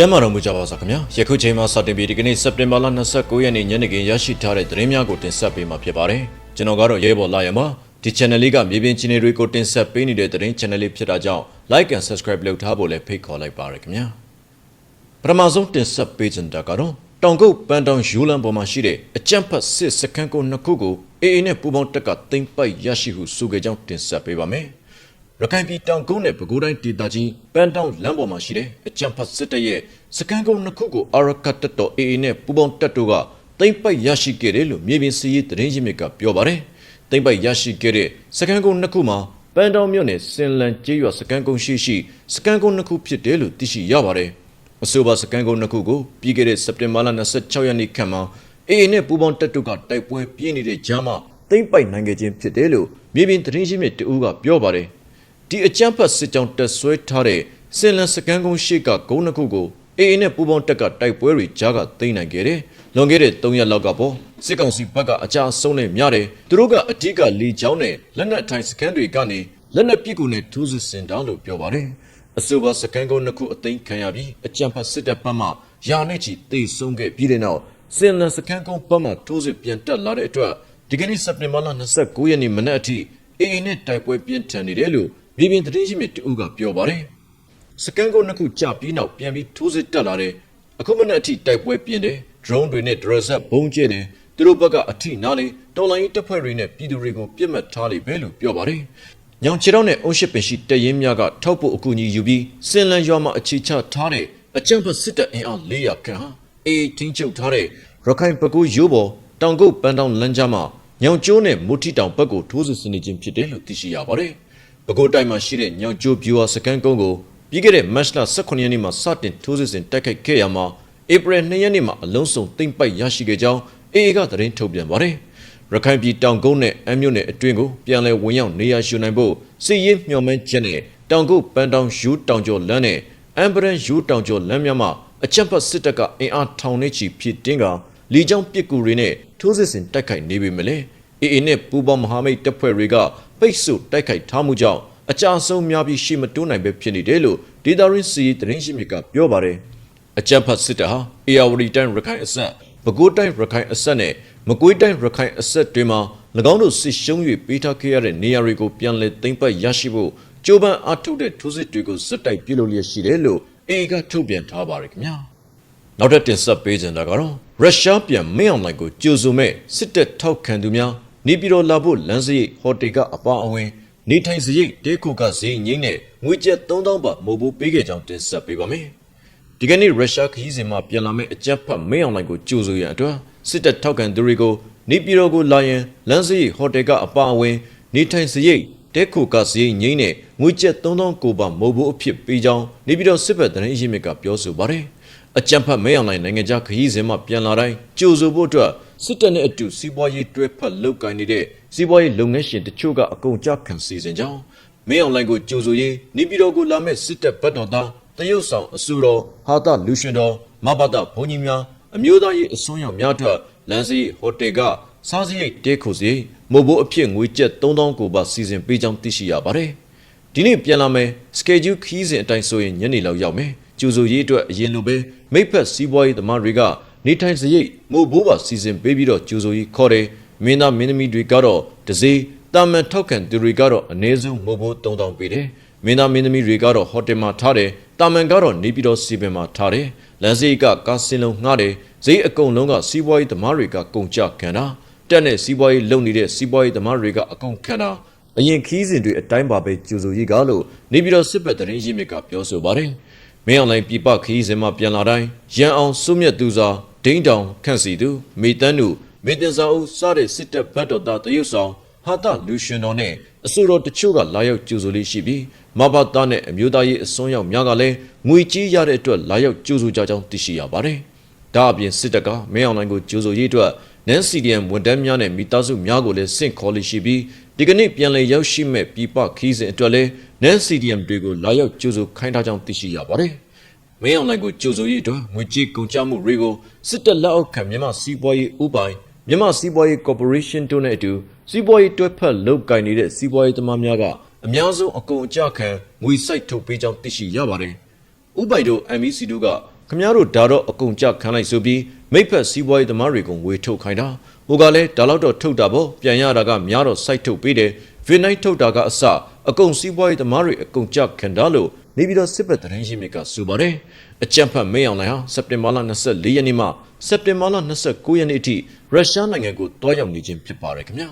ကျမ်းမာတော်မူကြပါစားခင်ဗျာယခုချိန်မှာစတင်ပြီးဒီကနေ့စက်တင်ဘာလ29ရက်နေ့ညနေခင်းရရှိထားတဲ့သတင်းများကိုတင်ဆက်ပေးမှာဖြစ်ပါတယ်ကျွန်တော်ကတော့ရဲဘော်လာရမဒီ channel လေးကမြေပြင်ချင်းတွေကိုတင်ဆက်ပေးနေတဲ့သတင်း channel လေးဖြစ်တာကြောင့် like and subscribe လုပ်ထားဖို့လည်းဖိတ်ခေါ်လိုက်ပါရခင်ဗျာပထမဆုံးတင်ဆက်ပေးချင်တာကတော့တောင်ကုတ်ပန်းတောင်ယူလန်ပေါ်မှာရှိတဲ့အကြံဖတ်စစ်စခန်းကိုနှစ်ခုကိုအေအေနဲ့ပူပေါင်းတက်ကသိမ့်ပိုက်ရရှိဟုဆိုခဲ့ကြောင်းတင်ဆက်ပေးပါမယ် ရခိုင်ပြည်တောင်ကုန်းနဲ့ပဲခူးတိုင်းဒေသကြီးပန်းတောင်လမ်းပေါ်မှာရှိတဲ့အကြံဖတ်စစ်တပ်ရဲ့စခန်းကုန်းနှစ်ခုကိုအာရကတ်တပ်တော်အေအေနဲ့ပူပေါင်းတပ်တို့ကသိမ့်ပိုက်ရရှိခဲ့တယ်လို့မြေပြင်စည်ရေးသတင်းရင်းမြစ်ကပြောပါတယ်သိမ့်ပိုက်ရရှိခဲ့တဲ့စခန်းကုန်းနှစ်ခုမှာပန်းတောင်မြို့နယ်စင်လန်ကျေးရွာစခန်းကုန်းရှိရှိစခန်းကုန်းနှစ်ခုဖြစ်တယ်လို့သိရှိရပါတယ်အဆိုပါစကန်ကုန်းနှစ်ခုကိုပြီးခဲ့တဲ့စက်တင်ဘာလ26ရက်နေ့ခန့်မှာအေအေနဲ့ပူပေါင်းတပ်တို့ကတိုက်ပွဲပြင်းနေတဲ့ကြားမှာသိမ့်ပိုက်နိုင်ခဲ့ခြင်းဖြစ်တယ်လို့မြေပြင်သတင်းရင်းမြစ်တအူးကပြောပါတယ် ဒီအကြမ်းဖက်စစ်ကြောင်းတက်ဆွဲထားတဲ့စင်လန်စကန်ကုန်းရှိကဂုံးနှစ်ခုကိုအေအေနဲ့ပူပေါင်းတပ်ကတိုက်ပွဲတွေကြားကသိမ်းနိုင်ခဲ့တယ်လွန်ခဲ့တဲ့3ရက်လောက်ကပေါ့စစ်ကောင်စီဘက်ကအကြအဆုံးနဲ့များတယ်သူတို့ကအထက်ကလေချောင်းနဲ့လက်နက်ထိုင်စကန်တွေကနေလက်နက်ပစ်ကူနဲ့ထိုးစစ်ဆင်တာလို့ပြောပါတယ်အဆိုပါစကန်ကုန်းနှစ်ခုအသိမ်းခံရပြီးအကြံဖတ်စစ်တပ်ဘက်မှယာနဲ့ချီတိတ်ဆုံးခဲ့ပြီးတဲ့နောက်စင်လန်စကန်ကုန်းဘက်မှထိုးစစ်ပြန်တက်လာတဲ့အတွက်ဒီကနေ့စက်တင်ဘာလ29ရက်နေ့မနက်အထိအေအေနဲ့တိုက်ပွဲပြင်းထန်နေတယ်လို့ မြေပြင်သတင်းရှိမြစ်တူကပြောပါတယ်စကန်ကုန်းနှစ်ခုကြာပြီးနောက်ပြန်ပြီးထိုးစစ်တက်လာတဲ့အခုမနက်အထိတိုက်ပွဲပြင်းတယ် drone တွေနဲ့ drone ဆက်ဘုံကျဲတယ်သူတို့ဘက်ကအထိနားလေတော်လိုင်းရေးတပ်ဖွဲ့တွေနဲ့ပြည်သူတွေကိုပြစ်မှတ်ထားလိမ့်မယ်လို့ပြောပါတယ်ညောင်ချီတောင်းနဲ့အုံးရှိပင်ရှိတရင်များကထောက်ဖို့အကူအညီယူပြီးစင်လန်ရွာမှာအခြေချထားတဲ့အကြံဖတ်စစ်တပ်အင်အား400ခန့်ဟာအေးထင်းချုပ်ထားတဲ့ရခိုင်ပကူရိုးပေါ်တောင်ကုတ်ပန်းတောင်လမ်းကြားမှာညောင်ကျိုးနဲ့မုထီတောင်ဘက်ကိုထိုးစစ်ဆင်နေခြင်းဖြစ်တယ်လို့သိရှိရပါတယ်။ ပဲခူးတိုင်းမှာရှိတဲ့ညောင်ကျိုးဗျူဟာစကန်ကုန်းကိုပြီးခဲ့တဲ့မတ်လ18ရက်နေ့မှာစတင်ထိုးစစ်ဆင်တိုက်ခိုက်ခဲ့ရမှာဧပြီ2ရက်နေ့မှာအလုံးစုံသိမ့်ပိုက်ရရှိခဲ့ကြောင်းအေအေကသတင်းထုတ်ပြန်ပါတယ်။ရခိုင်ပြည်တောင်ကုန်းနဲ့အမ်းမြို့နယ်အတွင်းကိုပြန်လည်ဝင်ရောက်နေရာယူနိုင်ဖို့စစ်ရေးမျှော်မှန်းချက်နဲ့တောင်ကုတ်ပန်းတောင်ယူတောင်ကျော်လမ်းနဲ့အမ်ဘရန်ယူတောင်ကျော်လမ်းများမှာအချက်ဖတ်စစ်တပ်ကအင်အားထောင်နေချီဖြစ်တင်းကလီကြောင်းပစ်ကူတွေနဲ့ထိုးစစ်ဆင်တိုက်ခိုက်နေပေမဲ့လည်းအေအေနဲ့ပူပေါင်းမဟာမိတ်တပ်ဖွဲ့တွေက ပိတ်ဆို့တိုက်ခိုက်ထားမှုကြောင့်အကြအဆုံးများပြီးရှေ့မတိုးနိုင်ပဲဖြစ်နေတယ်လို့ဒေတာရင်းစီသတင်းရှိမြစ်ကပြောပါတယ်အကြမ်းဖက်စစ်တပ်ဟာအေယာဝတီတိုင်းရခိုင်အဆက်ပဲခူးတိုင်းရခိုင်အဆက်နဲ့မကွေးတိုင်းရခိုင်အဆက်တွေမှာ၎င်းတို့စစ်ရှုံး၍ပေးထားခဲ့ရတဲ့နေရာတွေကိုပြန်လည်သိမ်းပိုက်ရရှိဖို့ကြိုးပမ်းအားထုတ်တဲ့ထိုးစစ်တွေကိုစစ်တိုက်ပြုလုပ်လျက်ရှိတယ်လို့အေကထုတ်ပြန်ထားပါတယ်ခင်ဗျာနောက်ထပ်တင်ဆက်ပေးကြတာကတော့ရုရှားပြန်မင်းအောင်လှိုင်ကိုကြိုဆိုမဲ့စစ်တပ်ထောက်ခံသူများ နေပြည်တော်လာဖို့လမ်းစရိတ်ဟိုတယ်ကအပါအဝင် နေထိုင်စရိတ်တဲခုကဈေးငိမ့်နဲ့ငွေကျပ်3000ဘတ်မို့ဖို့ပေးခဲ့ကြောင်းတင်ဆက်ပေးပါမယ်ဒီကနေ့ရုရှားခရီးစဉ်မှာပြန်လာမယ့်အကြမ်းဖက်မင်းအောင်လှိုင်ကိုကြိုဆိုရန်အတွက်စစ်တပ်ထောက်ခံသူတွေကိုနေပြည်တော်ကိုလာရင်လမ်းစရိတ်ဟိုတယ်ကအပါအဝင် နေထိုင်စရိတ်တဲခုကဈေးငိမ့်နဲ့ငွေကျပ်3000ကိုပါမို့ဖို့အဖြစ်ပေးကြောင်းနေပြည်တော်စစ်ဘက်သတင်းရင်းမြစ်ကပြောဆိုပါတယ်အကြံဖတ်မဲအောင်လိုင်းနိုင်ငံခြားခရီးစဉ်မှာပြန်လာတိုင်းကြိုဆိုဖို့အတွက် စစ်တပ်နဲ့အတူစီးပွားရေးတွဲဖက်လုပ်ကိုင်နေတဲ့စီးပွားရေးလုပ်ငန်းရှင်တချို့ကအကုန်ကြခံစီစဉ်ကြောင်းမဲအောင်လိုင်းကိုကြိုဆိုရေးနေပြည်တော်ကိုလာမဲ့စစ်တပ်ဘက်တော်သားတရုတ်ဆောင်အစူတော်ဟာတာလူရှင်တော်မဘာဒဘုံကြီးများအမျိုးသားရေးအစွန်းရောက်များထက်လန်စီဟိုတယ်ကစားစရိတ်တဲခုစီမို့ဘိုးအဖြစ်ငွေကျပ်3000ကိုပါစီစဉ်ပေးကြောင်းသိရှိရပါတယ်ဒီနေ့ပြန်လာမယ်စကေဂျူးခီးစဉ်အတိုင်းဆိုရင်ညနေလောက်ရောက်မယ်ကျူဆိုရေးအတွက်အရင်လိုပဲမိဖက်စီးပွားရေးသမားတွေက နေထိုင်စရိတ်မို့ဘိုးပါစီစဉ်ပေးပြီးတော့ကျူဆိုရေးခေါ်တယ်မင်းသားမင်းသမီးတွေကတော့တစေးတာမန်ထောက်ခံသူတွေကတော့အနည်းဆုံးမို့ဘိုး3000ပေးတယ်မင်းသားမင်းသမီးတွေကတော့ဟိုတယ်မှာထားတယ်တာမန်ကတော့နေပြည်တော်စီပင်မှာထားတယ်လမ်းစရိတ်ကကားစင်းလုံးငှားတယ်ဈေးအကုန်လုံးကစီးပွားရေးသမားတွေကကုန်ကြခံတာတက်နဲ့စီးပွားရေးလုပ်နေတဲ့စီးပွားရေးသမားတွေကအကုန်ခံတာအရင်ခီးစဉ်တွေအတိုင်းပါပဲကျူဆိုရေးကလို့နေပြည်တော်စစ်ဘက်တရင်ရင်းမြစ်ကပြောဆိုပါတယ်မင်းအောင်လိုင်းပြပခီးစဉ်မှာပြန်လာတိုင်းရန်အောင်စုမြတ်သူစာ ဒိန်းတောင်ခန့်စီသူမေတန်းတို့မေတင်စာအုပ်စတဲ့စစ်တပ်ဘက်တော်သားတရုတ်ဆောင်ဟာတာလူရှင်တော်နဲ့အစိုးရတချို့ကလာရောက်ကြိုဆိုလေးရှိပြီးမဘာသားနဲ့အမျိုးသားရေးအစွန်းရောက်များကလည်းငွေကြီးရတဲ့အတွက်လာရောက်ကြိုဆိုကြကြောင်းသိရှိရပါတယ်။ဒါအပြင်စစ်တပ်ကမင်းအောင်လိုင်းကိုကြိုဆိုရေးအတွက်နန်စီဒီယမ်ဝန်တန်းများနဲ့မိသားစုများကိုလည်းစင့်ခေါ်လေးရှိပြီးဒီကနေ့ပြန်လည်ရောက်ရှိမဲ့ပြပခီးစဉ်အတွက်လည်းနန်စီဒီယမ်တွေကိုလာရောက်ကြိုဆိုခိုင်းထားကြောင်းသိရှိရပါတယ်။ မင်းအောင်လိုင်းကိုကြိုဆိုရေးအတွက်ငွေကြေးကုန်ကျမှုတွေကိုစစ်တပ်လက်အောက်ခံမြန်မာစီးပွားရေးဥပိုင်မြန်မာစီးပွားရေးကော်ပိုရေးရှင်းတို့နဲ့အတူစီးပွားရေးတွဲဖက်လုပ်ကိုင်နေတဲ့စီးပွားရေးသမားများကအများဆုံးအကုန်အကျခံငွေစိုက်ထုတ်ပေးကြောင်းသိရှိရပါတယ်။ဥပိုင်တို့ MEC တို့ကခမားတို့ဒါတော့အကုန်ကြခံလိုက်ဆိုပြီးမိဖက်စီးပွားရေးသမားတွေကိုဝေထုတ်ခိုင်းတာဟိုကလည်းဒါတော့ထုတ်တာပေါ့ပြန်ရတာကများတော့စိုက်ထုတ်ပေးတယ်ဗီနိုက်ထုတ်တာကအစအကုန်စီးပွားရေးသမားတွေအကုန်ကြခံတာလို့ နေပြည်တော်စစ်ဘက်သတင်းရှိမြစ်ကဆိုပါတယ်အကြံဖတ်မင်းအောင်လှိုင်ဟာစက်တင်ဘာလ24ရက်နေ့မှစက်တင်ဘာလ29ရက်နေ့အထိရုရှားနိုင်ငံကိုတွားရောက်နေခြင်းဖြစ်ပါတယ်ခင်ဗျာ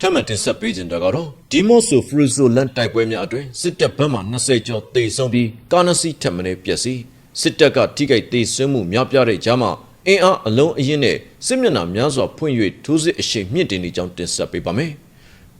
ထပ်မံတင်ဆက်ပေးခြင်းတကတော့ဒီမော့ဆိုဖရူဆိုလန်တိုက်ပွဲများအတွင်းစစ်တပ်ဘက်မှ20ကျော်တေဆုံးပြီးကာနစီထပ်မံပျက်စီးစစ်တပ်ကထိခိုက်တေဆုံးမှုများပြားတဲ့ကြားမှာအင်အားအလုံးအရင်နဲ့စစ်မျက်နှာများစွာဖွင့်၍ထိုးစစ်အရှိန်မြင့်တင်နေကြောင်းတင်ဆက်ပေးပါမယ်။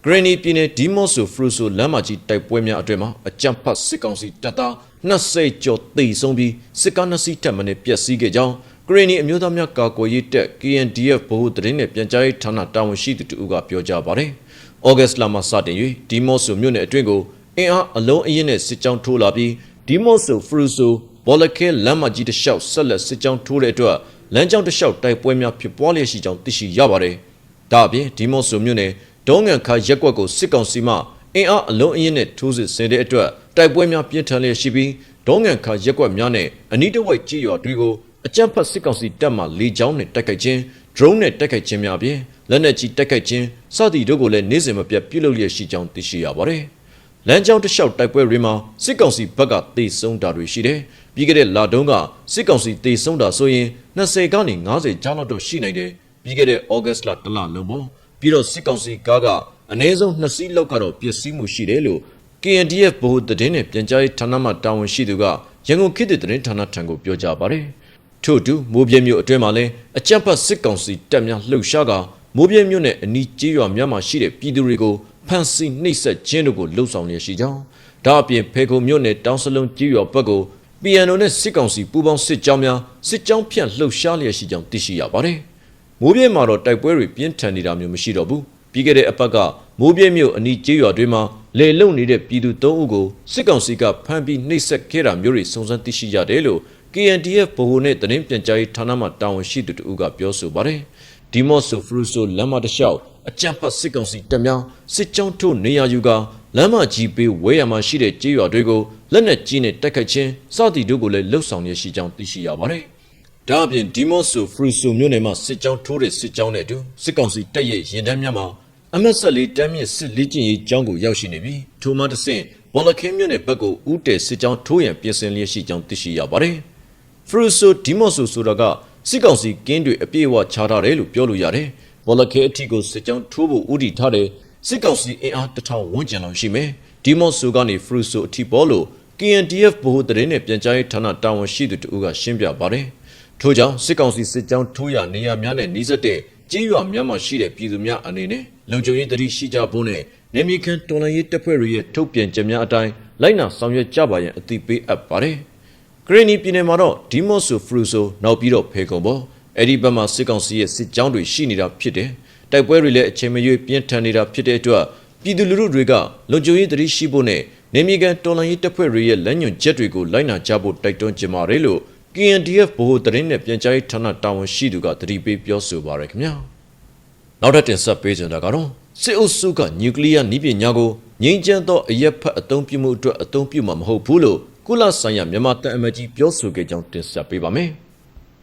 ဂရနီပြည်နယ်ဒီမော့ဆိုဖရူဆိုလမ်းမကြီးတိုက်ပွဲများအတွင်းမှာအကြမ်းဖက်စစ်ကောင်စီတပ်သား20ကျော်တေဆုံးပြီးစစ်ကားနှစ်စီးထပ်မံပျက်စီးခဲ့ကြောင်းဂရနီအမျိုးသားများကာကွယ်ရေးတပ် KNDF ဗဟိုသတင်းနဲ့ပြန်ကြားရေးဌာနတာဝန်ရှိသူတူကပြောကြားပါတယ်။ဩဂတ်စ်လမှာစတင်၍ဒီမော့ဆိုမြို့နယ်အတွင်းကိုအင်အားအလုံးအရင်နဲ့စစ်ကြောင်းထိုးလာပြီးဒီမော့ဆိုဖရူဆိုဘောလခဲလမ်းမကြီးတစ်လျှောက်ဆက်လက်စစ်ကြောင်းထိုးတဲ့အတွက်လမ်းကြောင်းတစ်လျှောက်တိုက်ပွဲများဖြစ်ပွားလျက်ရှိကြောင်းသိရှိရပါတယ်။ဒါအပြင်ဒီမော့ဆိုမြို့နယ် ဒေါငန်ခါရက်ကွက်ကိုစစ်ကောင်စီမှအင်အားအလုံးအရင်နဲ့ထိုးစစ်ဆင်တဲ့အတွက်တိုက်ပွဲများပြင်းထန်လျက်ရှိပြီးဒေါငန်ခါရက်ကွက်များနဲ့အနီးတစ်ဝိုက်ကြေးရွာတွေကိုအကြမ်းဖက်စစ်ကောင်စီတပ်မှလေကြောင်းနဲ့တိုက်ခိုက်ခြင်း drone နဲ့တိုက်ခိုက်ခြင်းများအပြင်လက်နက်ကြီးတိုက်ခိုက်ခြင်းစသည်တို့ကိုလည်းနေ့စဉ်မပြတ်ပြုလုပ်လျက်ရှိကြောင်းသိရှိရပါတယ်။လမ်းကြောင်းတစ်လျှောက်တိုက်ပွဲတွေမှာစစ်ကောင်စီဘက်ကတေဆုံးတာတွေရှိတယ်။ပြီးခဲ့တဲ့လတုန်းကစစ်ကောင်စီတေဆုံးတာဆိုရင်20ကနေ90ကျောင်းလောက်တော့ရှိနိုင်တယ်။ပြီးခဲ့တဲ့ August လတစ်လလုံးပေါ့။ ပြီးတော့စစ်ကောင်စီကားကအနည်းဆုံး2စီးလောက်ကတော့ပျက်စီးမှုရှိတယ်လို့ KNDF ဗဟိုသတင်းနဲ့ပြန်ကြားရေးဌာနမှတာဝန်ရှိသူကရန်ကုန်ခေတ်သစ်သတင်းဌာနထံကိုပြောကြားပါတယ်။ထို့အတူမိုးပြဲမြို့အတွင်းမှာလည်းအကြမ်းဖက်စစ်ကောင်စီတပ်များလှုပ်ရှားကမိုးပြဲမြို့နယ်အနီးကျေးရွာများမှာရှိတဲ့ပြည်သူတွေကိုဖမ်းဆီးနှိပ်စက်ခြင်းတို့ကိုလှုံ့ဆော်နေရှိကြောင်းဒါအပြင်ဖေခုံမြို့နယ်တောင်စလုံးကျေးရွာဘက်ကို PNO နဲ့စစ်ကောင်စီပူးပေါင်းစစ်ကြောင်းများစစ်ကြောင်းဖြန့်လှုပ်ရှားလျက်ရှိကြောင်းသိရှိရပါတယ်။ မိုးပြဲမှာတော့တိုက်ပွဲတွေပြင်းထန်နေတာမျိုးမရှိတော့ဘူး။ပြီးခဲ့တဲ့အပတ်ကမိုးပြဲမြို့အနီးကျေးရွာတွေမှာလေလုံနေတဲ့ပြည်သူ၃ဦးကိုစစ်ကောင်စီကဖမ်းပြီးနှိပ်စက်ခဲ့တာမျိုးတွေစုံစမ်းသိရှိရတယ်လို့ KNDF ဗဟိုနဲ့သတင်းပြန်ကြားရေးဌာနမှတာဝန်ရှိသူတို့ကပြောဆိုပါတယ်။ဒီမော့ဆိုဖရူဆိုလမ်းမတစ်လျှောက်အကြမ်းဖက်စစ်ကောင်စီတပ်များစစ်ကြောင်းထုတ်နေရယူကလမ်းမကြီးပေးဝဲရမှာရှိတဲ့ကြေးရွာတွေကိုလက်နက်ကြီးနဲ့တိုက်ခိုက်ခြင်းစသည်တို့ကိုလည်းလှုပ်ဆောင်ရရှိကြောင်းသိရှိရပါတယ်။ ဒါအပြင်ဒီမော့ဆိုဖရူဆိုမြို့နယ်မှာစစ်ကြောင်းထိုးတဲ့စစ်ကြောင်းနဲ့အတူစစ်ကောင်စီတပ်ရဲ့ရင်တန်းများမှာအမတ်ဆက်လေးတမ်းမြင့်စစ်လေးကျင်ရေးကြောင်းကိုရောက်ရှိနေပြီးထိုမှတစ်ဆင့်ဘောလခင်းမြို့နယ်ဘက်ကိုဦးတဲစစ်ကြောင်းထိုးရန်ပြင်ဆင်လျက်ရှိကြောင်းသိရှိရပါတယ်။ဖရူဆိုဒီမော့ဆိုဆိုတာကစစ်ကောင်စီကင်းတွေအပြည့်အဝချထားတယ်လို့ပြောလို့ရတယ်။ဘောလခဲအထီကိုစစ်ကြောင်းထိုးဖို့ဦးတည်ထားတယ်စစ်ကောင်စီအင်အားတစ်ထောင်ဝန်းကျင်လောက်ရှိမယ်။ဒီမော့ဆိုကနေဖရူဆိုအထီပေါ်လို့ KNDF ဗဟိုသတင်းနဲ့ပြန်ကြားရေးဌာနတာဝန်ရှိသူတို့ကရှင်းပြပါတယ်။ ထို့ကြောင့်စစ်ကောင်စီစစ်ကြောင်းထိုးရနေရများနဲ့နှီးစက်တဲ့ကြေးရွာများမှာရှိတဲ့ပြည်သူများအနေနဲ့လုံခြုံရေးတတိရှိကြဖို့နဲ့နေမီကန်တော်လှန်ရေးတပ်ဖွဲ့တွေရဲ့ထုတ်ပြန်ကြများအတိုင်းလိုက်နာဆောင်ရွက်ကြပါရန်အသိပေးအပ်ပါတယ်။ဂရနီပြည်နယ်မှာတော့ဒီမော့ဆိုဖရူဆိုနောက်ပြီးတော့ဖေကုံပေါ်အဲ့ဒီဘက်မှာစစ်ကောင်စီရဲ့စစ်ကြောင်းတွေရှိနေတာဖြစ်တယ်။တိုက်ပွဲတွေလည်းအချိန်မရွေးပြင်းထန်နေတာဖြစ်တဲ့အတွက်ပြည်သူလူထုတွေကလုံခြုံရေးတတိရှိဖို့နဲ့နေမီကန်တော်လှန်ရေးတပ်ဖွဲ့တွေရဲ့လက်ညွန်ချက်တွေကိုလိုက်နာကြဖို့တိုက်တွန်းကြပါတယ်လို့ KNDF ဗဟိုသတင်းနဲ့ပြန်ကြားရေးဌာနတာဝန်ရှိသူကတတိပေးပြောဆိုပါရခင်ဗျာနောက်ထပ်တင်ဆက်ပေးကြတာကတော့စစ်အုပ်စုကနျူကလ িয়ার နည်းပညာကိုငြိမ်းချမ်းသောအရက်ဖက်အသုံးပြုမှုအတွက်အသုံးပြုမှာမဟုတ်ဘူးလို့ကုလဆိုင်ရာမြန်မာတန်အမတ်ကြီးပြောဆိုခဲ့ကြောင်းတင်ဆက်ပေးပါမယ်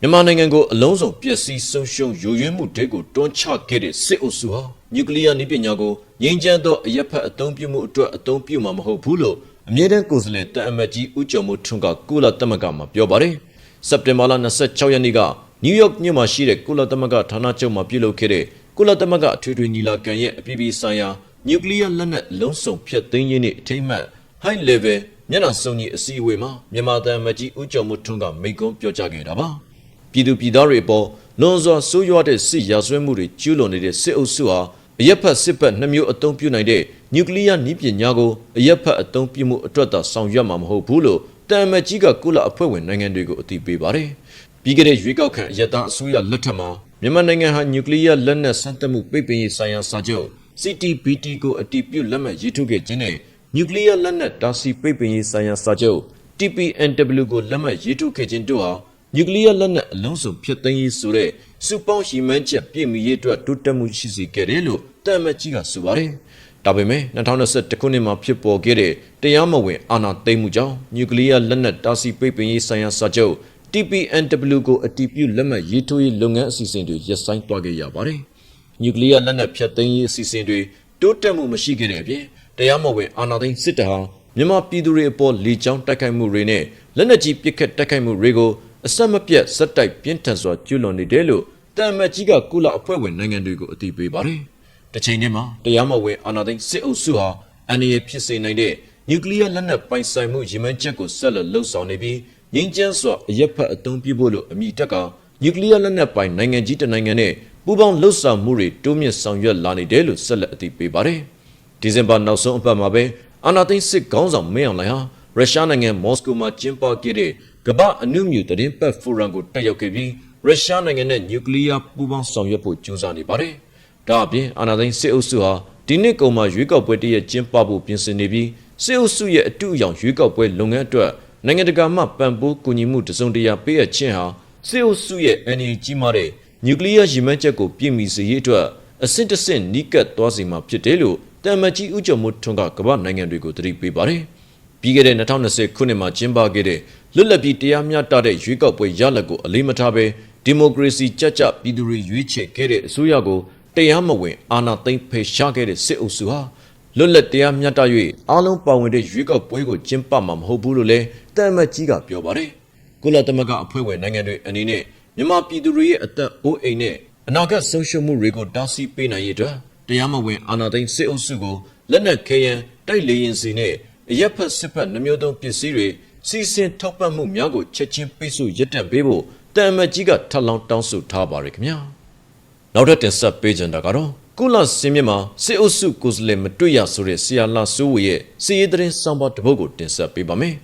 မြန်မာနိုင်ငံကိုအလုံးစုံပျက်စီးဆုံးရှုံးယိုယွင်းမှုတွေကိုတွန်းချခဲ့တဲ့စစ်အုပ်စုဟာနျူကလ িয়ার နည်းပညာကိုငြိမ်းချမ်းသောအရက်ဖက်အသုံးပြုမှုအတွက်အသုံးပြုမှာမဟုတ်ဘူးလို့အမြဲတမ်းကိုယ်စားလှယ်တန်အမတ်ကြီးဦးကျော်မိုးထွန်းကကုလသမဂ္ဂမှာပြောပါတယ် စက်တင်ဘာလ26ရက်နေ့ကနယူးယောက်မြို့မှာရှိတဲ့ကုလသမဂ္ဂဌာနချုပ်မှာပြုလုပ်ခဲ့တဲ့ကုလသမဂ္ဂအထွေထွေညီလာခံရဲ့အပြည်ပြည်ဆိုင်ရာနျူကလ িয়ার လက်နက်လုံးစုံဖျက်သိမ်းရေးနှင့်အထိမ်းအမှတ် high level မျက်နှာစုံကြီးအစည်းအဝေးမှာမြန်မာတန်မကြီးဦးကျော်မှုထွန်းကမိန့်ခွန်းပြောကြားခဲ့တာပါပြည်သူပြည်သားတွေအပေါ်လွန်စွာဆိုးရွားတဲ့စစ်ရာဇဝတ်မှုတွေကျူးလွန်နေတဲ့စစ်အုပ်စုဟာအရက်ဖက်စစ်ဘက်နှမျိုးအုံပြုနိုင်တဲ့နျူကလ িয়ার နည်းပညာကိုအရက်ဖက်အုံပြုမှုအတွက်သာဆောင်ရွက်မှာမဟုတ်ဘူးလို့ တန်မကြီးကကုလအဖွဲ့ဝင်နိုင်ငံတွေကိုအသိပေးပါတယ်ပြီးခဲ့တဲ့ရွေးကောက်ခံအယက်သားအစိုးရလက်ထက်မှာမြန်မာနိုင်ငံဟာနျူကလ িয়ার လက်နက်စမ်းသပ်မှုပိတ်ပင်ရေးဆိုင်ရာစာချုပ် CTBT ကိုအတည်ပြုလက်မှတ်ရေးထိုးခဲ့ခြင်းနဲ့နျူကလ িয়ার လက်နက်တာစီပိတ်ပင်ရေးဆိုင်ရာစာချုပ် TPNW ကိုလက်မှတ်ရေးထိုးခဲ့ခြင်းတို့ဟာနျူကလ িয়ার လက်နက်အလုံးစုံဖျက်သိမ်းရေးဆိုတဲ့စုပေါင်းရှိမှန်းချက်ပြည့်မီရေးအတွက်တိုးတက်မှုရှိစေခဲ့တယ်လို့တမ်မတ်ကြီးကဆိုပါတယ်။ ဒါပေမဲ့2021ခုနှစ်မှာဖြစ်ပေါ်ခဲ့တဲ့တရားမဝင်အာဏာသိမ်းမှုကြောင့်နျူကလ িয়ার လက်နက်တာစီပိတ်ပင်ရေးဆိုင်ရာစာချုပ် TPNW ကိုအတည်ပြုလက်မှတ်ရေးထိုးရေးလုပ်ငန်းအစီအစဉ်တွေရပ်ဆိုင်းသွားခဲ့ရပါတယ်။နျူကလ িয়ার လက်နက်ဖြတ်သိမ်းရေးအစီအစဉ်တွေတိုးတက်မှုမရှိခဲ့တဲ့အပြင်တရားမဝင်အာဏာသိမ်းစစ်တပ်ဟာမြန်မာပြည်သူတွေအပေါ်လေကြောင်းတိုက်ခိုက်မှုတွေနဲ့လက်နက်ကြီးပစ်ခတ်တိုက်ခိုက်မှုတွေကိုအဆက်မပြတ်ဇက်တိုက်ပြင်းထန်စွာကျူးလွန်နေတယ်လို့တမ်မတ်ကြီးကကုလအဖွဲ့ဝင်နိုင်ငံတွေကိုအတည်ပြုပါတယ်။ တစ်ချိန်တည်းမှာတရားမဝင်အာဏာသိမ်းစစ်အုပ်စုဟာအန္တရာယ်ဖြစ်စေနိုင်တဲ့နျူကလ িয়ার လက်နက်ပိုင်ဆိုင်မှုရည်မှန်းချက်ကိုဆက်လက်လှုပ်ဆောင်နေပြီးငြိမ်းချမ်းစွာအရက်ဖက်အသုံးပြုဖို့လို့အမိတက်ကနျူကလ িয়ার လက်နက်ပိုင်နိုင်ငံကြီးတစ်နိုင်ငံနဲ့ပူးပေါင်းလှုပ်ဆောင်မှုတွေတိုးမြင့်ဆောင်ရွက်လာနေတယ်လို့ဆက်လက်အတည်ပြုပါတယ်။ဒီဇင်ဘာနောက်ဆုံးအပတ်မှာပဲအာနာသိန်းစစ်ခေါင်းဆောင်မင်းအောင်လှိုင်ဟာရုရှားနိုင်ငံမော်စကိုမှာကျင်းပခဲ့တဲ့ကမ္ဘာအနုမြူသတင်းပတ်ဖိုရမ်ကိုတက်ရောက်ခဲ့ပြီးရုရှားနိုင်ငံနဲ့နျူကလ িয়ার ပူးပေါင်းဆောင်ရွက်ဖို့ကြိုးစားနေပါတယ်။ ဒါအပြင်အာနာသိန်းစစ်အုပ်စုဟာဒီနှစ်ကုန်မှာရွေးကောက်ပွဲတရက်ကျင်းပဖို့ပြင်ဆင်နေပြီးစစ်အုပ်စုရဲ့အတူအယောင်ရွေးကောက်ပွဲလုပ်ငန်းအတွက်နိုင်ငံတကာမှပံ့ပိုးကူညီမှုတစုံတရာပေးအပ်ခြင်းဟာစစ်အုပ်စုရဲ့အန်ဒီကြီးမားတဲ့နျူကလ িয়ার ရည်မှန်းချက်ကိုပြည့်မီစေရေးအတွက်အဆင့်တစ်ဆင့်နီးကပ်သွားစေမှာဖြစ်တယ်လို့တမ်မတ်ကြီးဦးကျော်မိုးထွန်းကကမ္ဘာနိုင်ငံတွေကိုတတိပေးပါတယ်။ပြီးခဲ့တဲ့2020ခုနှစ်မှာကျင်းပခဲ့တဲ့လွတ်လပ်ပြီးတရားမျှတတဲ့ရွေးကောက်ပွဲရလဒ်ကိုအလေးမထားဘဲဒီမိုကရေစီကြကြပြည်သူတွေရွေးချယ်ခဲ့တဲ့အစိုးရကို တရားမဝင်အာဏာသိမ်းဖယ်ရှားခဲ့တဲ့စစ်အုပ်စုဟာလွတ်လပ်တရားမျှတ၍အားလုံးပါဝင်တဲ့ရွေးကောက်ပွဲကိုကျင်းပမှာမဟုတ်ဘူးလို့လည်းတမ်မတ်ကြီးကပြောပါတယ်။ကုလသမဂ္ဂအဖွဲ့ဝင်နိုင်ငံတွေအနေနဲ့မြန်မာပြည်သူတွေရဲ့အသက်အိုးအိမ်နဲ့အနာဂတ်ဆုံးရှုံးမှုတွေကိုတားဆီးပေးနိုင်ရေးအတွက်တရားမဝင်အာဏာသိမ်းစစ်အုပ်စုကိုလက်နက်ခဲယမ်းတိုက်လေရင်စီနဲ့အရက်ဖက်စစ်ဖက်နှမျိုးသုံးပစ္စည်းတွေစီစဉ်ထောက်ပံ့မှုများကိုချက်ချင်းပိတ်ဆို့ရပ်တန့်ပေးဖို့တမ်မတ်ကြီးကထပ်လောင်းတောင်းဆိုထားပါရခင်ဗျာ နောက်ထပ်တင်ဆက်ပေးကြတာကတော့ကုလစင်းမြမှာစစ်အုပ်စုကိုယ်စားလှယ်မတွေ့ရဆိုတဲ့ဆီယာလာစိုးဝေရဲ့စီရေးသတင်းစောင်းပါတပုတ်ကိုတင်ဆက်ပေးပါမယ်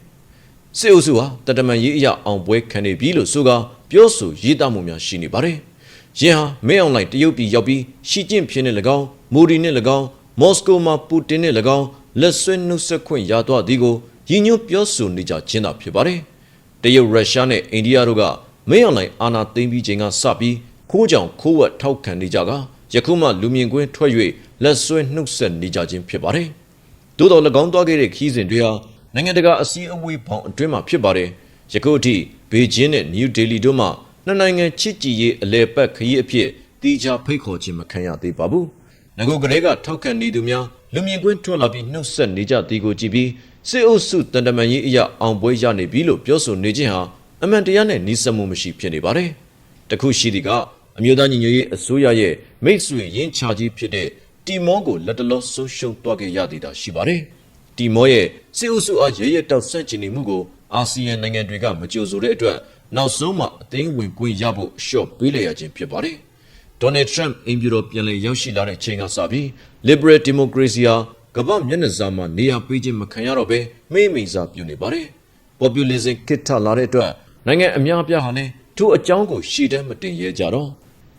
စစ်အုပ်စုဟာတတမန်ရေးအရာအောင်ပွဲခံနေပြီလို့ဆိုကပြောဆိုရေးသားမှုများရှိနေပါတယ်။ယင်ဟာမဲအွန်လိုင်းတရုတ်ပြည်ရောက်ပြီးရှီကျင့်ဖြစ်နေ၎င်းမိုဒီနဲ့၎င်းမော်စကိုမှာပူတင်နဲ့၎င်းလက်ဆွဲနှုတ်ဆက်ခွင့်ရသွားသည်ကိုရည်ညွှန်းပြောဆိုနေကြခြင်းသာဖြစ်ပါတယ်။တရုတ်ရုရှားနဲ့အိန္ဒိယတို့ကမဲအွန်လိုင်းအာဏာသိမ်းပြီးချိန်ကစပြီး ခိုးကြောင်ခိုးဝက်ထောက်ခံနေကြကယခုမှလူမြင်ကွင်းထွက်၍လက်ဆွဲနှုတ်ဆက်နေကြခြင်းဖြစ်ပါတယ်။သို့တော်၎င်းသွားခဲ့တဲ့ခီးစဉ်တွေဟာနိုင်ငံတကာအစည်းအဝေးပေါင်းအတွင်းမှာဖြစ်ပါတယ်။ယခုအထိဘေကျင်းနဲ့နယူးဒေလီတို့မှနှစ်နိုင်ငံချစ်ကြည်ရေးအလဲပတ်ခရီးအဖြစ်တီချာဖိတ်ခေါ်ခြင်းမခံရသေးပါဘူး။ငကုကလေးကထောက်ခံနေသူများလူမြင်ကွင်းထွက်လာပြီးနှုတ်ဆက်နေကြသည်ကိုကြည့်ပြီးစစ်အုပ်စုတန်တမန်ရေးအရာအောင်ပွဲရနေပြီလို့ပြောဆိုနေခြင်းဟာအမှန်တရားနဲ့နှီးစပ်မှုမရှိဖြစ်နေပါတယ်။တခုရှိသည်က အမျိုးသားညီညွတ်ရေးအစိုးရရဲ့မိတ်ဆွေရင်းချကြီးဖြစ်တဲ့တီမောကိုလက်တလောဆုံးရှုံးသွားခဲ့ရသည်သာရှိပါတယ်။တီမောရဲ့စစ်အုပ်စုအားရရတောက်ဆန့်ကျင်နေမှုကိုအာဆီယံနိုင်ငံတွေကမကြိုဆိုတဲ့အတွက်နောက်ဆုံးမှအသိမ်းဝင်ခွင့်ရဖို့အလျှော့ပေးလိုက်ရခြင်းဖြစ်ပါတယ်။ Donald Trump အင်ပြူတော်ပြန်လည်ရောက်ရှိလာတဲ့ချိန်ကစပြီး Liberal Democracy ဟာကမ္ဘာမျက်နှာစာမှာနေရာပေးခြင်းမခံရတော့ဘဲမိမ့်မိန်စာပြုနေပါတယ်။ Populism ကစ်ထလာတဲ့အတွက်နိုင်ငံအများအပြားဟာလည်းထိုအကြောင်းကိုရှေ့တန်းမတင်ရဲကြတော့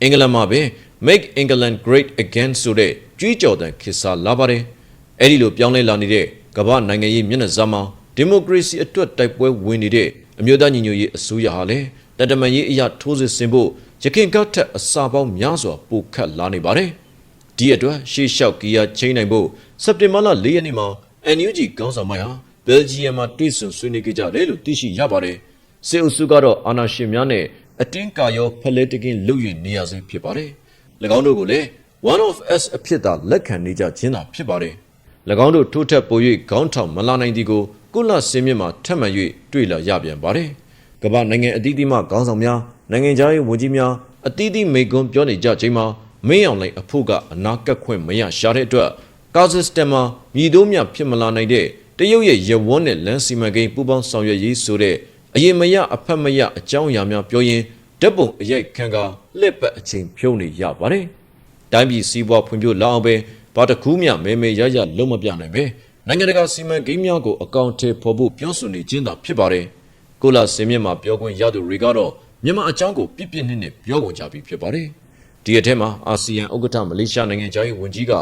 အင်္ဂလန်မှာပဲ Make England Great Again ဆိုတဲ့ကြွေးကြော်သံခေတ်စားလာပါတယ်။အဲဒီလိုပြောင်းလဲလာနေတဲ့ကမ္ဘာနိုင်ငံရေးမျက်နှာစာမှာဒီမိုကရေစီအတွက်တိုက်ပွဲဝင်နေတဲ့အမျိုးသားညီညွတ်ရေးအစိုးရဟာလည်းတတမန်ရေးအရာထိုးစစ်ဆင်ဖို့ရခိုင်ကောက်ထက်အစာပေါင်းများစွာပိုခတ်လာနေပါတယ်။ဒီအတွက်ရှေ့လျှောက်ကီးယားချိန်နိုင်ဖို့စက်တင်ဘာလ၄ရက်နေ့မှာ NUG ကောင်းဆောင်မိုင်းဟာဘယ်လ်ဂျီယံမှာတွေ့ဆုံဆွေးနွေးခဲ့ကြတယ်လို့သိရှိရပါတယ်။စစ်အုပ်စုကတော့အာဏာရှင်များနဲ့ အတင်းကာရောဖလက်တကင်းလုပ်ရနေရစေဖြစ်ပါတယ်။၎င်းတို့ကိုလည်း one of us အဖြစ်သာလက်ခံနေကြခြင်းသာဖြစ်ပါတယ်။၎င်းတို့ထိုးထက်ပို၍ခေါင်းထောင်မလာနိုင်သည်ကိုကုလစင်းမြင့်မှာထပ်မံ၍တွေ့လာရပြန်ပါတယ်။ကမ္ဘာနိုင်ငံအသီးသီးမှခေါင်းဆောင်များနိုင်ငံခြားရေးဝန်ကြီးများအသီးသီးမိကွန်းပြောနေကြချိန်မှာမင်းအောင်လှိုင်အဖို့ကအနာကက်ခွင့်မရရှာတဲ့အတွက်ကာဇက်စတန်မှာမြည်တိုးမြဖြစ်မလာနိုင်တဲ့တရုတ်ရဲ့ရဝန်းနဲ့လမ်းစီမံကိန်းပူးပေါင်းဆောင်ရွက်ရေးဆိုတဲ့ အရင်မရအဖက်မရအကြောင်းအရာများပြောရင်ဓာတ်ပုံအရိုက်ခံကလှက်ပတ်အချိန်ဖြုံးနေရပါတယ်။တိုင်းပြည်စီးပွားဖွံ့ဖြိုးလာအောင်ပဲဘာတကူးမြမဲမဲရရလုံးမပြနိုင်ပဲနိုင်ငံတကာစီမံကိန်းများကိုအကောင့်ထဲပေါ်ဖို့ပြောဆိုနေခြင်းသာဖြစ်ပါတယ်။ကိုလာစင်မြင့်မှာပြောခွင့်ရသူတွေကတော့မြန်မာအကြောင်းကိုပြစ်ပြစ်နစ်နစ်ပြောကုန်ကြပြီဖြစ်ပါတယ်။ဒီအထက်မှာအာဆီယံဥက္ကဋ္ဌမလေးရှားနိုင်ငံသားရေးဝန်ကြီးက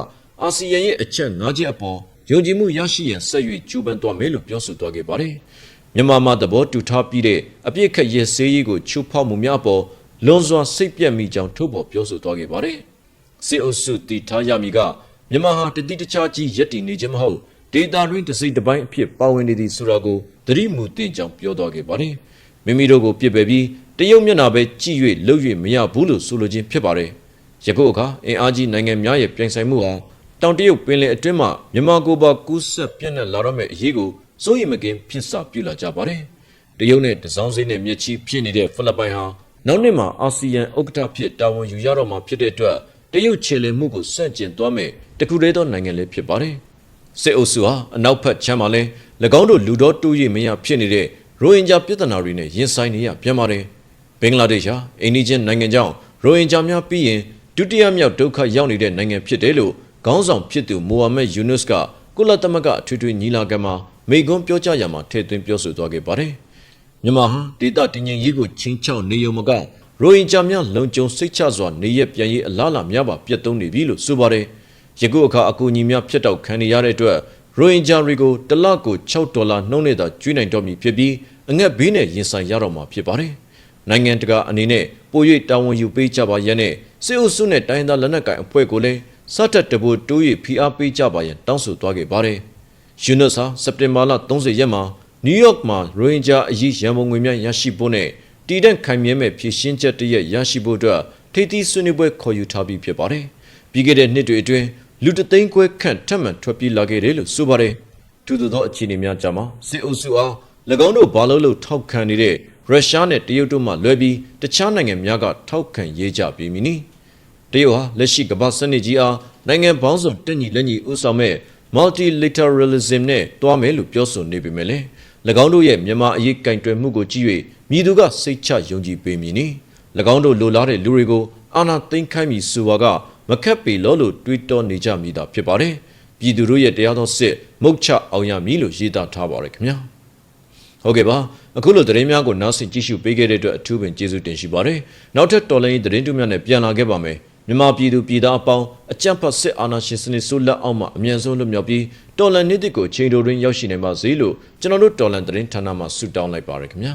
အာဆီယံရဲ့အချက်၅ချက်အပေါ်ယုံကြည်မှုရရှိရန်ဆက်၍ကြိုးပမ်းသွားမယ်လို့ပြောဆိုသွားခဲ့ပါတယ်။ မြန်မာမှာသဘောတူထားပြီးတဲ့အပြစ်ခတ်ရစေးရေးကိုချိုးဖောက်မှုများပေါ်လွန်စွာစိတ်ပြက်မိကြောင်းထုတ်ဖော်ပြောဆိုသွားခဲ့ပါတယ်။စစ်အုပ်စုတည်ထားရမည်ကမြန်မာဟာတတိတခြားကြီးရက်တည်နေခြင်းမဟုတ်ဒေတာတွင်တစိတ်တစ်ပိုင်းအဖြစ်ပါဝင်နေသည်ဆိုတာကိုသတိမူတင်ကြောင်းပြောသွားခဲ့ပါတယ်။မိမိတို့ကိုပြစ်ပယ်ပြီးတရုတ်မျက်နှာပဲကြည့်၍လှုပ်၍မရဘူးလို့ဆိုလိုခြင်းဖြစ်ပါတယ်ယခုအခါအင်အားကြီးနိုင်ငံများရဲ့ပြိုင်ဆိုင်မှုဟာတောင်တရုတ်ပင်လယ်အတွင်းမှာမြန်မာကိုပါကူးဆက်ပြန့်နှံ့လာတော့မယ့်အရေးကို စိုးရိမ်မကင်းဖြစ်စာပြုလာကြပါတယ်တရုတ်နဲ့တစောင်းစိနဲ့မြစ်ချီဖြစ်နေတဲ့ဖိလစ်ပိုင်ဟာနောက်နှစ်မှာအာဆီယံဥက္ကဋ္ဌဖြစ်တာဝန်ယူရတော့မှာဖြစ်တဲ့အတွက်တရုတ်ခြေလှယ်မှုကိုစန့်ကျင်သွားမယ်တခုတည်းသောနိုင်ငံလည်းဖြစ်ပါတယ်စစ်အုပ်စုဟာအနောက်ဘက်ချမ်းမှာလဲ၎င်းတို့လူတော်တူးရမရဖြစ်နေတဲ့ရိုဟင်ဂျာပြည်ထနာတွေနဲ့ရင်ဆိုင်နေရပြန်ပါတယ်ဘင်္ဂလားဒေ့ရှ်ဟာအိန္ဒိချင်းနိုင်ငံကြောင့်ရိုဟင်ဂျာများပြီးရင်ဒုတိယမြောက်ဒုက္ခရောက်နေတဲ့နိုင်ငံဖြစ်တယ်လို့ခေါင်းဆောင်ဖြစ်သူမိုဟာမက်ယူနွတ်က ကုလသမဂ္ဂအထွေထွေညီလာခံမှာမိန့်ခွန်းပြောကြားရမှာထည့်သွင်းပြောဆိုသွားခဲ့ပါတယ်။မြန်မာဟာဒေသတည်ငြိမ်ရေးကိုချင်းချောက်နေုံမကရိုဟင်ဂျာများလုံခြုံစိတ်ချစွာနေရပြန်ရေးအလားအလာများပါပြတ်သုံးနေပြီလို့ဆိုပါတယ်။ယခုအခါအကူအညီများဖျက်တောက်ခံနေရတဲ့အတွက်ရိုဟင်ဂျာတွေကိုတစ်လကို6ဒေါ်လာနှုန်းနဲ့သာကျွေးနိုင်တော့မည်ဖြစ်ပြီးအငတ်ဘေးနဲ့ရင်ဆိုင်ရတော့မှာဖြစ်ပါတယ်။နိုင်ငံတကာအနေနဲ့ပို၍တာဝန်ယူပေးကြပါရန်နဲ့စစ်အုပ်စုနဲ့တိုင်းဒေသလက်နက်ကိုင်အဖွဲ့ကိုလည်း စတက်တပိုတိုး၍ဖိအားပေးကြပါရန်တောင်းဆိုသွားခဲ့ပါတယ်။ယူနက်စ်ဟာစက်တင်ဘာလ30ရက်မှာနယူးယောက်မှာရိုဟင်ဂျာအရေးရန်ပုံငွေများရရှိဖို့နဲ့တည်တဲ့ခိုင်မြဲမဲ့ဖြည့်ရှင်းချက်တရက်ရရှိဖို့အတွက်ထိပ်သီးဆွေးနွေးပွဲခေါ်ယူထားပြီးဖြစ်ပါတယ်။ပြီးခဲ့တဲ့နှစ်တွေအတွင်းလူတသိန်းခွဲခန့်ထပ်မံထွက်ပြေးလာခဲ့တယ်လို့ဆိုပါတယ်။ထူးထူးသောအခြေအနေများကြားမှာစစ်အုပ်စုအား၎င်းတို့ဘာလို့လို့ထောက်ခံနေတဲ့ရုရှားနဲ့တရုတ်တို့မှလွဲပြီးတခြားနိုင်ငံများကထောက်ခံရေးကြပြီးမည်နီ။ တရုတ်ဟာလက်ရှိကမ္ဘာစနစ်ကြီးအားနိုင်ငံပေါင်းစုံတက်ညီလက်ညီဥဆောင်မဲ့ multilateralism နဲ့တွားမယ်လို့ပြောဆိုနေပေမဲ့လည်း၎င်းတို့ရဲ့မြန်မာအရေးကင်တွယ်မှုကိုကြည့်၍မြည်သူကစိတ်ချယုံကြည်ပေမည်နီ၎င်းတို့လိုလားတဲ့လူတွေကိုအာဏာသိမ်းခိုင်းမည်ဆိုပါကမခက်ပေလို့လို့တွေးတောနေကြမိတာဖြစ်ပါတယ်ပြည်သူတို့ရဲ့တရားသောစစ်မုတ်ချအောင်ရမည်လို့ရေးသားထားပါတယ်ခင်ဗျာဟုတ်ကဲ့ပါအခုလိုသတင်းများကိုနားဆင်ကြည့်ရှုပေးခဲ့တဲ့အတွက်အထူးပင်ကျေးဇူးတင်ရှိပါတယ်နောက်ထပ်တော်လိုင်းသတင်းတူများနဲ့ပြန်လာခဲ့ပါမယ် မြန်မာပြည်သူပြည်သားအပေါင်းအကြံဖတ်စစ်အာဏာရှင်စနစ်ဆိုးလက်အောက်မှအမြန်ဆုံးလွတ်မြောက်ပြီးတော်လန်နေ့တစ်ကိုချိန်တိုတွင်ရောက်ရှိနိုင်ပါစေလို့ကျွန်တော်တို့တော်လန်သတင်းဌာနမှဆုတောင်းလိုက်ပါရခင်ဗျာ